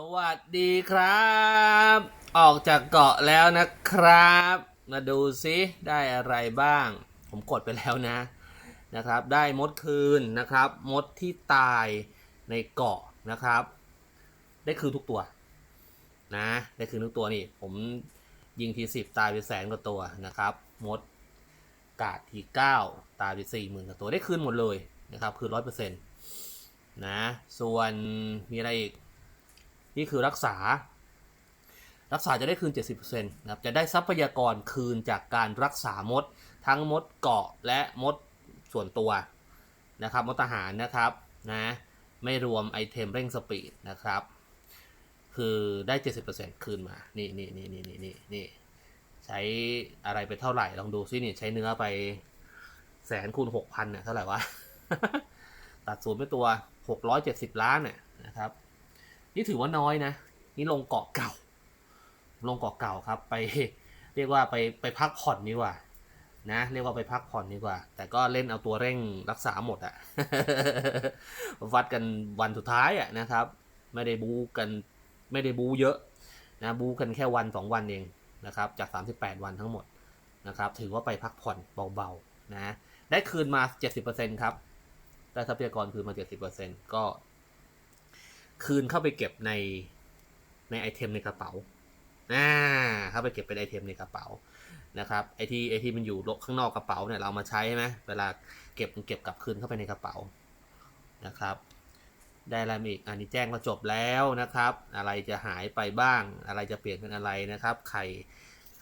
สวัสดีครับ ออกจากเกาะแล้วนะครับ มาดูซิได้อะไรบ้าง ผมกดไปแล้วนะนะครับ ได้มดคืนนะครับ มดที่ตายในเกาะนะครับ ได้คืนทุกตัวนะได้คืนทุกตัวนี่ ผมยิงทีสิบตายไปแสนกว่าตัวนะครับ มดกาดทีเก้าตายไปสี่หมื่นกว่าตัวได้คืนหมดเลยนะครับ คืนร้อยเปอร์เซ็นต์นะ ส่วนมีอะไรอีก นี่คือรักษา รักษาจะได้คืน 70%นะครับ จะได้ทรัพยากรคืนจากการรักษามด ทั้งมดเกาะและมดส่วนตัวนะครับ มดทหารนะครับนะไม่รวมไอเทมเร่งสปีดนะครับ คือได้ 70%คืนมา นี่นี่นี่นี่นี่นี่นี่ใช้อะไรไปเท่าไหร่ ลองดูซินี่ใช้เนื้อไปแสนคูณหกพันเนี่ยเท่าไหร่วะ ตัดศูนย์ไปตัว670ล้านเนี่ยนะครับ นี่ถือว่าน้อยนะ นี่ลงเกาะเก่า ลงเกาะเก่าครับ ไปเรียกว่าไปไปพักผ่อนดีกว่า นะ เรียกว่าไปพักผ่อนดีกว่า แต่ก็เล่นเอาตัวเร่งรักษาหมดอะวัดกันวันสุดท้ายอะนะครับ ไม่ได้บูกันไม่ได้บูเยอะนะบูกันแค่วันสองวันเองนะครับ จาก 38 วันทั้งหมดนะครับ ถือว่าไปพักผ่อนเบาๆนะ ได้คืนมา 70%ครับ ได้ทรัพยากรคืนมา 70%ก็ คืนเข้าไปเก็บในในไอเทมในกระเป๋าอ่าเข้าไปเก็บเป็นไอเทมในกระเป๋านะครับไอที่ไอที่มันอยู่ข้างนอกกระเป๋าเนี่ยเรามาใช้ใช่ไหมเวลาเก็บมันเก็บกลับคืนเข้าไปในกระเป๋านะครับได้อะไรมาอีกอันนี้แจ้งว่าจบแล้วนะครับ อะไรจะหายไปบ้าง อะไรจะเปลี่ยนเป็นอะไรนะครับ ไข่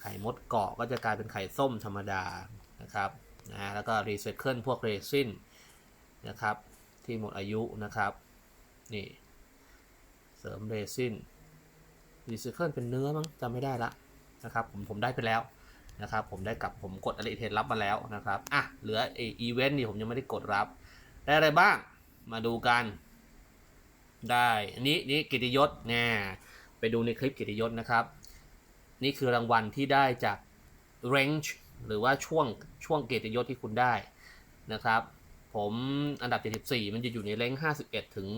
ไข่มดเกาะก็จะกลายเป็นไข่ส้มธรรมดานะครับนะแล้วก็รีไซเคิลพวกเรซินนะครับ ที่หมดอายุนะครับ นี่ เสริมเรซินรีไซเคิลเป็นเนื้อมั้งจำไม่ได้ละนะครับผมผมได้ไปแล้วนะครับผมได้กลับผมกดอะไรเทนรับมาแล้วนะครับอะเหลือไออีเวนต์นี่ผมยังไม่ได้กดรับ ได้อะไรบ้างมาดูกัน ได้อันนี้นี่กิติยศเนี่ยไปดูในคลิปกิติยศนะครับ นี่คือรางวัลที่ได้จาก range หรือว่าช่วงช่วงเกียรติยศที่คุณได้นะครับ ผมอันดับ 74 มันจะอยู่ในเลง51 ถึง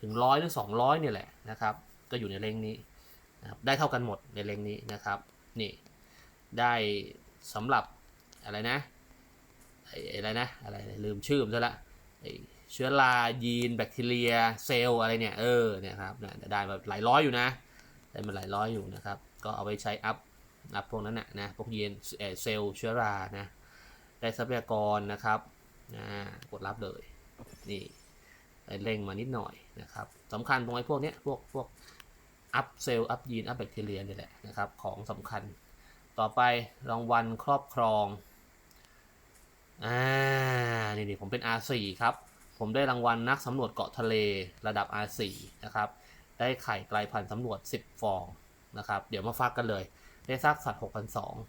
ถึงร้อยหรือ200เนี่ยแหละนะครับ ก็อยู่ในเลงนี้นะครับได้เท่ากันหมดในเลงนี้นะครับนี่ได้สำหรับอะไรนะอะไรนะอะไรลืมชื่อมซะละเชื้อรายีน แบคทีเรีย เซลล์อะไรเนี่ยเออเนี่ยครับได้มาหลายร้อยอยู่นะได้มาหลายร้อยอยู่นะครับ ก็เอาไปใช้อัพอัพพวกนั้นนะนะพวกยีนเอ่อเซลล์เชื้อรานะได้ทรัพยากรนะครับนะกดรับเลยนี่ เร่งมานิดหน่อยนะครับสำคัญตรงไอ้พวกเนี้ยพวกพวกอัพเซลล์อัพยีนอัพแบคทีเรียนี่แหละนะครับของสำคัญต่อไปรางวัลครอบครองอ่านี่นี่ผมเป็น R4 ครับ ผมได้รางวัลนักสำรวจเกาะทะเลระดับ R4 นะครับได้ไข่ไกลพันธุ์สำรวจ 10 ฟองนะครับเดี๋ยวมาฟักกันเลย ได้ซากสัตว์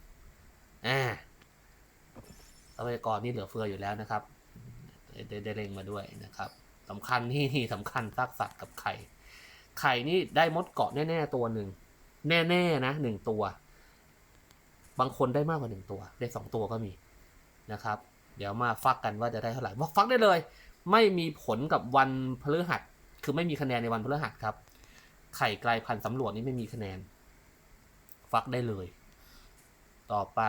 6,200อ่าทรัพยากรนี่เหลือเฟืออยู่แล้วนะครับได้ได้เร่งมาด้วยนะครับ สำคัญนี่นี่สำคัญซากสัตว์กับไข่ ไข่นี่ได้มดเกาะแน่ๆตัวหนึ่ง แน่ๆนะหนึ่งตัว บางคนได้มากกว่าหนึ่งตัว ได้สองตัวก็มีนะครับ เดี๋ยวมาฟักกันว่าจะได้เท่าไหร่ว่าฟักได้เลย ไม่มีผลกับวันพฤหัส คือไม่มีคะแนนในวันพฤหัสครับ ไข่ไกลพันสำรวจนี่ไม่มีคะแนน ฟักได้เลย ต่อไป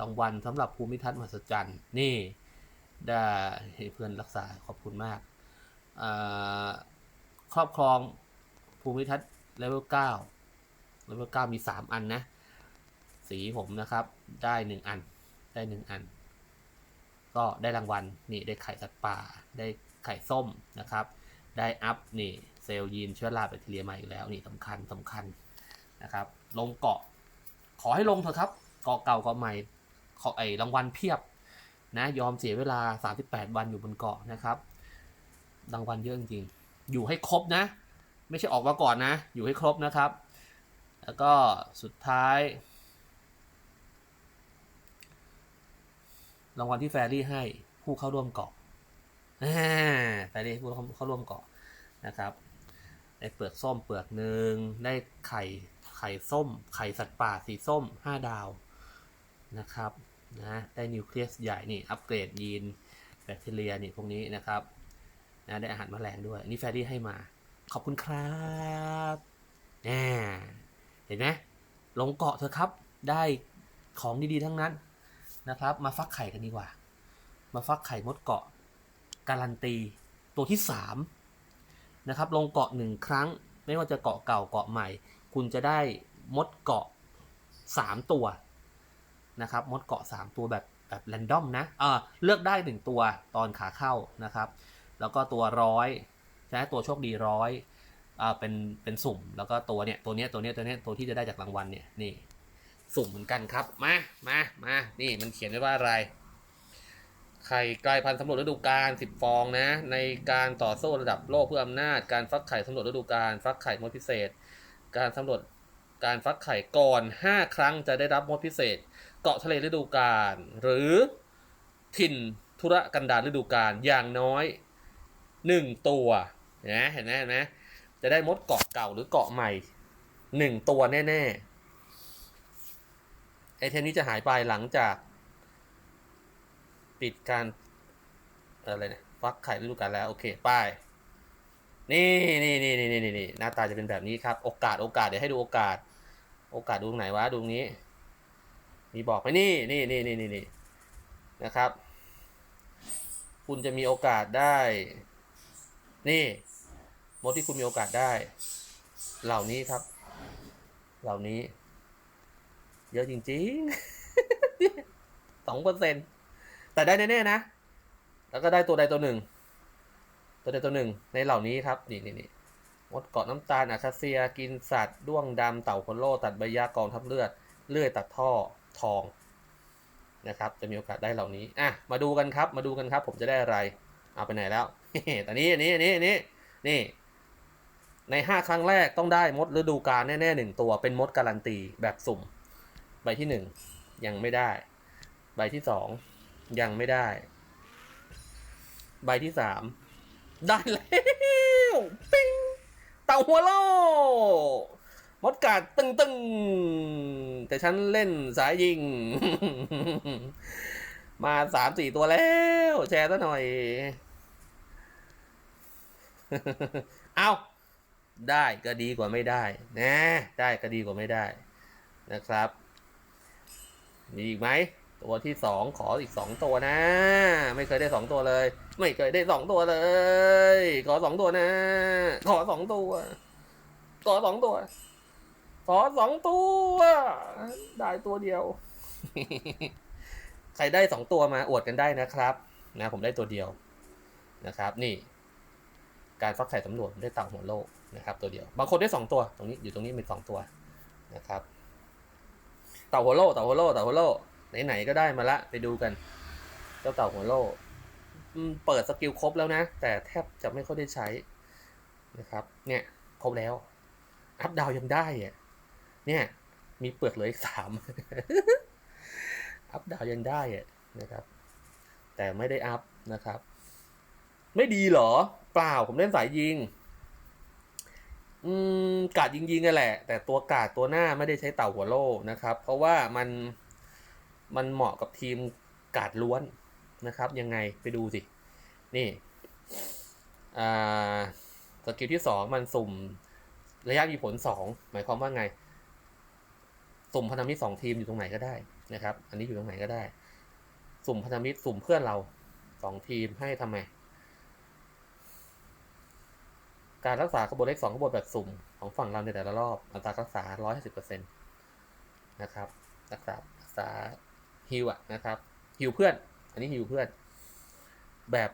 รางวัลสำหรับภูมิทัศน์มหัศจรรย์นี่ได้เพื่อนรักษาขอบคุณมาก ครอบครองภูมิทัศน์เลเวลเก้าเลเวลเก้ามีสามอันนะ สีผมนะครับ ได้หนึ่งอัน ได้หนึ่งอัน ก็ได้รางวัล นี่ได้ไข่สัตว์ป่า ได้ไข่ส้มนะครับ ได้อัพนี่เซลล์ยีนเชื้อราแบคทีเรียมาอีกแล้ว นี่สำคัญสำคัญนะครับ ลงเกาะ ขอให้ลงเถอะครับ เกาะเก่าเกาะใหม่ ขอไอ้รางวัลเพียบนะ ยอมเสียเวลา 38 วันอยู่บนเกาะนะครับ รางวัลเยอะจริงๆอยู่ให้ครบนะ ไม่ใช่ออกมาก่อนนะ อยู่ให้ครบนะครับ แล้วก็สุดท้าย รางวัลที่แฟรี่ให้ผู้เข้าร่วมเกาะแฟรี่ผู้เข้าร่วมเกาะนะครับได้เปลือกส้มเปลือกหนึ่งได้ไข่ไข่ส้ม ไข่สัตว์ป่าสีส้ม 5 ดาวนะครับนะได้นิวเคลียสใหญ่นี่อัปเกรดยีนแบคทีเรียนี่พวกนี้นะครับ นะได้อาหารแมลงด้วยอันนี้แฟรี่ให้มา ขอบคุณครับแน่เห็นไหมลงเกาะเถอะครับ ได้ของดีๆทั้งนั้นนะครับ มาฟักไข่กันดีกว่า มาฟักไข่มดเกาะ การันตี ตัวที่สามนะครับลงเกาะหนึ่งครั้ง ไม่ว่าจะเกาะเก่าเกาะใหม่ คุณจะได้มดเกาะสามตัวนะครับมดเกาะสามตัวแบบแบบแรนดอมนะเออเลือกได้หนึ่งตัวตอนขาเข้านะครับ แล้วก็ตัวร้อยใช่ไหมตัวโชคดีร้อยอ่าเป็นเป็นสุ่มแล้วก็ตัวเนี้ยตัวเนี้ยตัวเนี้ยตัวเนี้ยตัวที่จะได้จากรางวัลเนี่ยนี่สุ่มเหมือนกันครับ มามามานี่มันเขียนไว้ว่าอะไรไข่ไกลพันธุ์สำรวจฤดูกาล10ฟองนะ ในการต่อสู้ระดับโลกเพื่ออำนาจ การฟักไข่สำรวจฤดูกาลฟักไข่มดพิเศษ การสำรวจการฟักไข่ก่อน 5 ครั้งจะได้รับมดพิเศษ เกาะทะเลฤดูกาลหรือถิ่นธุรกันดารฤดูกาลอย่างน้อย 1ตัวนะเห็นไหมเห็นไหมจะได้มดเกาะเก่าหรือเกาะใหม่1ตัวแน่ๆไอเทมนี้จะหายไปหลังจาก ปิดการอะไรเนี่ยฟักไข่ฤดูกาลแล้ว โอเคป้ายนี่นี่นี่นี่นี่นี่หน้าตาจะเป็นแบบนี้ครับ โอกาสโอกาสเดี๋ยวให้ดูโอกาส โอกาสดูตรงไหนวะดูตรงนี้ มีบอกไหมนี่นี่นี่นี่นี่นะครับ คุณจะมีโอกาสได้ นี่มดที่คุณมีโอกาสได้ เหล่านี้ครับ เหล่านี้ เยอะจริงๆสองเปอร์เซ็นต์แต่ได้แน่ๆนะ แล้วก็ได้ตัวใดตัวหนึ่ง ตัวใดตัวหนึ่ง ในเหล่านี้ครับ นี่นี่นี่มดเกาะน้ำตาลอาคาเซีย กินสัตว์ด้วงดำเต่าโคโลตัดใบยากองทับเลือด เลื่อยตัดท่อทองนะครับ จะมีโอกาสได้เหล่านี้ อะ มาดูกันครับ มาดูกันครับ ผมจะได้อะไร เอาไปไหนแล้ว ตอนนี้อันนี้อันนี้อันนี้นี่ ในห้าครั้งแรกต้องได้มดฤดูกาลแน่ๆหนึ่งตัวเป็นมดการันตีแบบสุ่ม ใบที่หนึ่งยังไม่ได้ ใบที่สองยังไม่ได้ ใบที่สามได้แล้วปิ้งเต่าหัวโลมดกัดตึงตึงๆแต่ฉันเล่นสายยิง มาสามสี่ตัวแล้ว แชร์ซะหน่อย เอาได้ก็ดีกว่าไม่ได้นะได้ก็ดีกว่าไม่ได้นะครับ มีอีกไหมตัวที่สองขออีกสองตัวนะ ไม่เคยได้สองตัวเลย ไม่เคยได้สองตัวเลย ขอสองตัวนะ ขอสองตัว ขอสองตัว ขอสองตัว ได้ตัวเดียว ใครได้สองตัวมาอวดกันได้นะครับ นะ ผมได้ตัวเดียวนะครับ นี่ การฟักไข่สำรวจได้เต่าหัวโลกนะครับตัวเดียว บางคนได้สองตัว ตรงนี้อยู่ตรงนี้มีสองตัวนะครับ เต่าหัวโลเต่าหัวโลเต่าหัวโลไหนๆก็ได้มาละไปดูกัน เจ้าเต่าหัวโลเปิดสกิลครบแล้วนะ แต่แทบจะไม่ค่อยได้ใช้นะครับ เนี่ยครบแล้ว อัพดาวยังได้อะเนี่ย มีเปลือกเหลืออีกสามอัพดาวยังได้อะนะครับ แต่ไม่ได้อัพนะครับ ไม่ดีหรอ เปล่าผมเล่นสายยิง อืมกาดยิงยิงกันแหละ แต่ตัวกาดตัวหน้าไม่ได้ใช้เต่าหัวโล่นะครับ เพราะว่ามันมันเหมาะกับทีมกาดล้วนนะครับ ยังไงไปดูสิ นี่อ่าสกิลที่สองมันสุ่มระยะมีผลสองหมายความว่าไง สุ่มพันธมิตรสองทีมอยู่ตรงไหนก็ได้นะครับ อันนี้อยู่ตรงไหนก็ได้ สุ่มพันธมิตรสุ่มเพื่อนเราสองทีมให้ทำไม การรักษาขบวนเลขสองขบวนแบบสุ่มของฝั่งเราในแต่ละรอบอัตรารักษา 150%นะครับรักษารักษาฮิวอะนะครับฮิวเพื่อน อันนี้ฮิวเพื่อน แบบ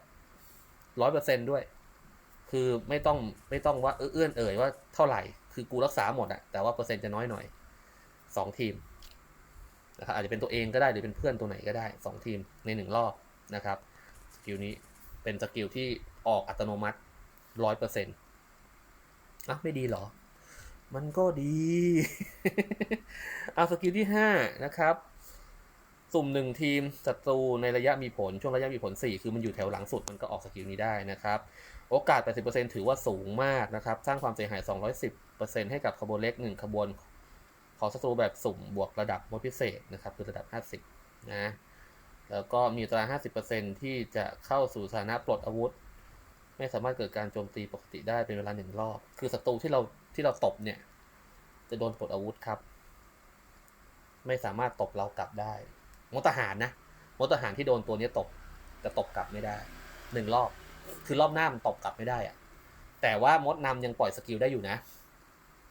ร้อยเปอร์เซนด้วย คือไม่ต้องไม่ต้องว่าเออเอื้อนเอ่ยว่าเท่าไหร่คือกูรักษาหมดอะแต่ว่าเปอร์เซ็นต์จะน้อยหน่อยสองทีมนะครับอาจจะเป็นตัวเองก็ได้หรือเป็นเพื่อนตัวไหนก็ได้สองทีมในหนึ่งรอบนะครับสกิลนี้เป็นสกิลที่ออกอัตโนมัติร้อยเปอร์เซ็นต์ อะไม่ดีหรอ มันก็ดีเอาสกิลที่ห้านะครับ สุ่มหนึ่งทีมศัตรูในระยะมีผลช่วงระยะมีผล 4 คือมันอยู่แถวหลังสุดมันก็ออกสกิลนี้ได้นะครับ โอกาส 80%ถือว่าสูงมากนะครับ สร้างความเสียหาย 210%ให้กับขบวนเล็ก 1 ขบวนของศัตรูแบบสุ่มบวกระดับมดพิเศษนะครับ คือระดับ 50 นะแล้วก็มีอัตรา 50%ที่จะเข้าสู่สถานะปลดอาวุธ ไม่สามารถเกิดการโจมตีปกติได้เป็นเวลาหนึ่งรอบ คือศัตรูที่เราที่เราตบเนี่ย จะโดนปลดอาวุธครับ ไม่สามารถตบเรากลับได้มดทหารนะมดทหารที่โดนตัวนี้ตบจะตบกลับไม่ได้หนึ่งรอบ คือรอบหน้ามันตบกลับไม่ได้อะแต่ว่ามดนำยังปล่อยสกิลได้อยู่นะ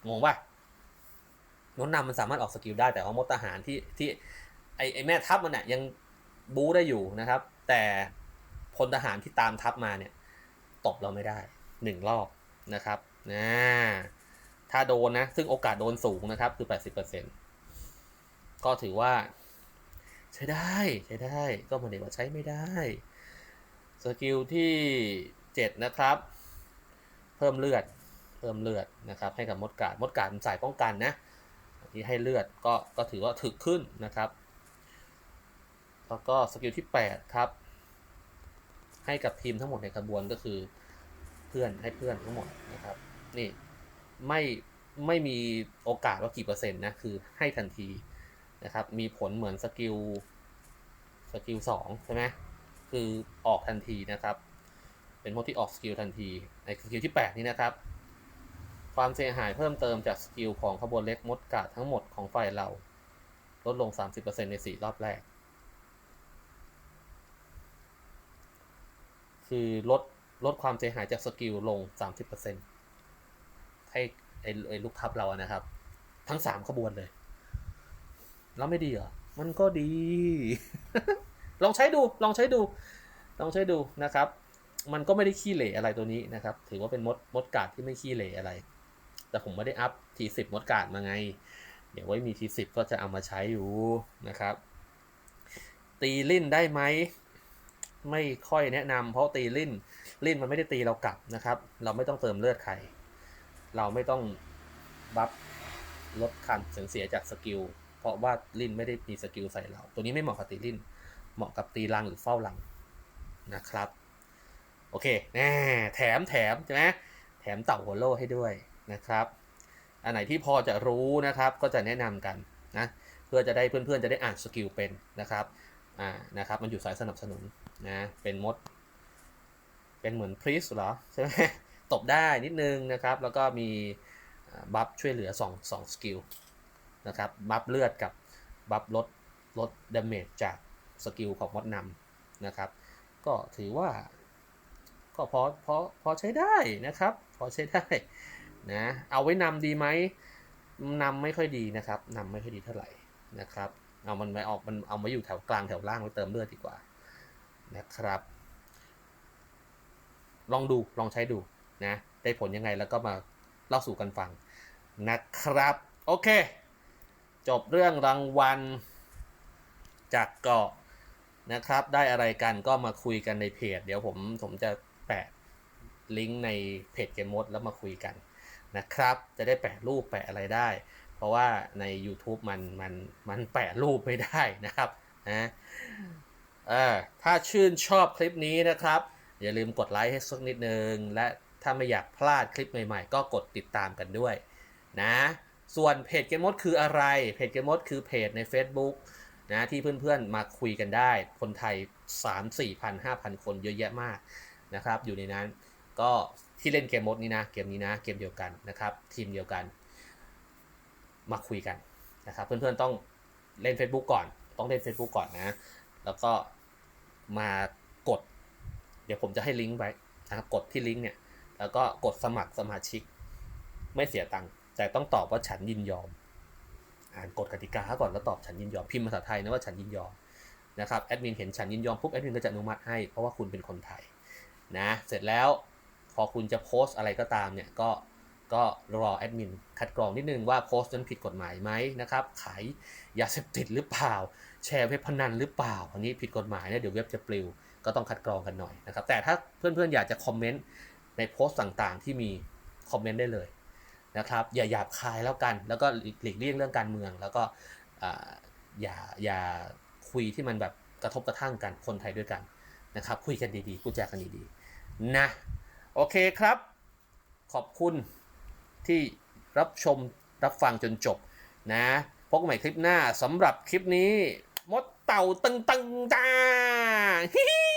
งงป่ะมดนำมันสามารถออกสกิลได้แต่ว่ามดทหารที่ที่ไอไอแม่ทัพมันเนี่ยยังบู๊ได้อยู่นะครับ แต่พลทหารที่ตามทัพมาเนี่ย ตบเราไม่ได้หนึ่งรอบนะครับนะถ้าโดนนะ ซึ่งโอกาสโดนสูงนะครับ คือ 80%ก็ถือว่า ใช้ได้ใช้ได้ก็ไมาเด็ว่าใช้ไม่ได้ สกิลที่ 7 นะครับ เพิ่มเลือดเพิ่มเลือดนะครับ ให้กับมดกาดมดกาดมันสายป้องกันนะที่ให้เลือดก็ก็ถือว่าถึกขึ้นนะครับ แล้วก็สกิลที่ 8 ครับ ให้กับทีมทั้งหมดในขบวนก็คือเพื่อนให้เพื่อนทั้งหมดนะครับ นี่ไม่ไม่มีโอกาสว่ากี่เปอร์เซ็นต์นะคือให้ทันทีนะครับ มีผลเหมือนสกิลสกิลสองใช่ไหมคือออกทันทีนะครับ เป็นพวกที่ออกสกิลทันที ในสกิลที่ 8 นี้นะครับ ความเสียหายเพิ่มเติมจากสกิลของขบวนเล็กมดกาดทั้งหมดของฝ่ายเรา ลดลง 30%ใน 4 รอบแรก คือลดลดความเสียหายจากสกิลลง 30%ให้ไอ้ไอ้ลูกทัพเราอะนะครับ ทั้ง3ขบวนเลย แล้วไม่ดีเหรอ มันก็ดี ลองใช้ดูลองใช้ดู ลองใช้ดูนะครับ มันก็ไม่ได้ขี้เหร่อะไรตัวนี้นะครับ ถือว่าเป็นมดมดกาดที่ไม่ขี้เหร่อะไร แต่ผมไม่ได้อัพทีสิบมดกาดมาไง เดี๋ยวไว้มีทีสิบก็จะเอามาใช้อยู่นะครับ ตีลิ่นได้ไหม ไม่ค่อยแนะนำเพราะตีลิ่นลิ่นมันไม่ได้ตีเรากลับนะครับ เราไม่ต้องเติมเลือดใคร เราไม่ต้องบัฟลดการเสียเสียจากสกิลเพราะว่าลิ่นไม่ได้มีสกิลใส่เรา ตัวนี้ไม่เหมาะกับตีลิ่นเหมาะกับตีรังหรือเฝ้ารังนะครับ โอเคแน่แถมแถมใช่ไหมแถมเต่าหัวโล่ให้ด้วยนะครับ อันไหนที่พอจะรู้นะครับก็จะแนะนำกันนะเพื่อจะได้เพื่อนๆจะได้อ่านสกิลเป็นนะครับอ่านะครับ มันอยู่สายสนับสนุน นะเป็นมด เป็นเหมือนพรีสเหรอใช่ไหมตบได้นิดนึงนะครับ แล้วก็มีบัฟช่วยเหลือ2 2สกิลนะครับบัฟเลือดกับบัฟลดลดดาเมจจากสกิลของมดนำนะครับ ก็ถือว่าก็พอพอพอใช้ได้นะครับ พอใช้ได้นะเอาไว้นำดีไหมนำไม่ค่อยดีนะครับนำไม่ค่อยดีเท่าไหร่นะครับ เอามันไปออกมันเอามาอยู่แถวกลางแถวล่างไว้เติมเลือดดีกว่า นะครับ ลองดูลองใช้ดูนะ ได้ผลยังไงแล้วก็มาเล่าสู่กันฟังนะครับ โอเค จบเรื่องรางวัลจากเกาะนะครับ ได้อะไรกันก็มาคุยกันในเพจ เดี๋ยวผมผมจะแปะลิงก์ในเพจเกมมดแล้วมาคุยกันนะครับ จะได้แปะรูปแปะอะไรได้ เพราะว่าใน YouTube มันมันมันแปะรูปไม่ได้นะครับนะ ออถ้าชื่นชอบคลิปนี้นะครับ อย่าลืมกดไลค์ให้สักนิดนึง และถ้าไม่อยากพลาดคลิปใหม่ๆ ก็กดติดตามกันด้วยนะ ส่วนเพจเกมมดคืออะไร เพจเกมมดคือเพจใน Facebook นะที่เพื่อนๆมาคุยกันได้ คนไทย 3 4 0 0 0 5,000คนเยอะแยะมากนะครับ อยู่ในนั้นก็ที่เล่นเกมมดนี้นะ เกมนี้นะ เกมเดียวกันนะครับ ทีมเดียวกัน มาคุยกันนะครับ เพื่อนๆต้องเล่น Facebook ก่อน ต้องเล่น Facebook ก่อนนะ แล้วก็ มากด เดี๋ยวผมจะให้ลิงก์ไว้นะครับกดที่ลิงก์เนี่ย แล้วก็กดสมัครสมาชิก ไม่เสียตังค์แต่ต้องตอบว่าฉันยินยอม อ่านกฎกติกาก่อนแล้วตอบฉันยินยอมพิมพ์ภาษาไทยนะว่าฉันยินยอมนะครับแอดมินเห็นฉันยินยอมปุ๊บแอดมินก็จะอนุมัติให้เพราะว่าคุณเป็นคนไทยนะเสร็จแล้วพอคุณจะโพสต์อะไรก็ตามเนี่ยก็ก็รอแอดมินคัดกรองนิดนึงว่าโพสต์นั้นผิดกฎหมายไหมนะครับขายยาเสพติดหรือเปล่า แชร์เว็บพนันหรือเปล่า อันนี้ผิดกฎหมายเนี่ยเดี๋ยวเว็บจะปลิวก็ต้องคัดกรองกันหน่อยนะครับ แต่ถ้าเพื่อนๆอยากจะคอมเมนต์ในโพสต์ต่างๆ ที่มีคอมเมนต์ได้เลยนะครับอย่าหยาบคายแล้วกัน แล้วก็หลีกเลี่ยงเรื่องการเมือง แล้วก็อย่าอย่าคุยที่มันแบบกระทบกระทั่งกันคนไทยด้วยกันนะครับ คุยกันดีๆพูดจากันดีๆนะโอเคครับ ขอบคุณที่รับชมรับฟังจนจบนะพบกันใหม่คลิปหน้าสำหรับคลิปนี้ มดเต่าตึงตึงจ้าฮิฮิ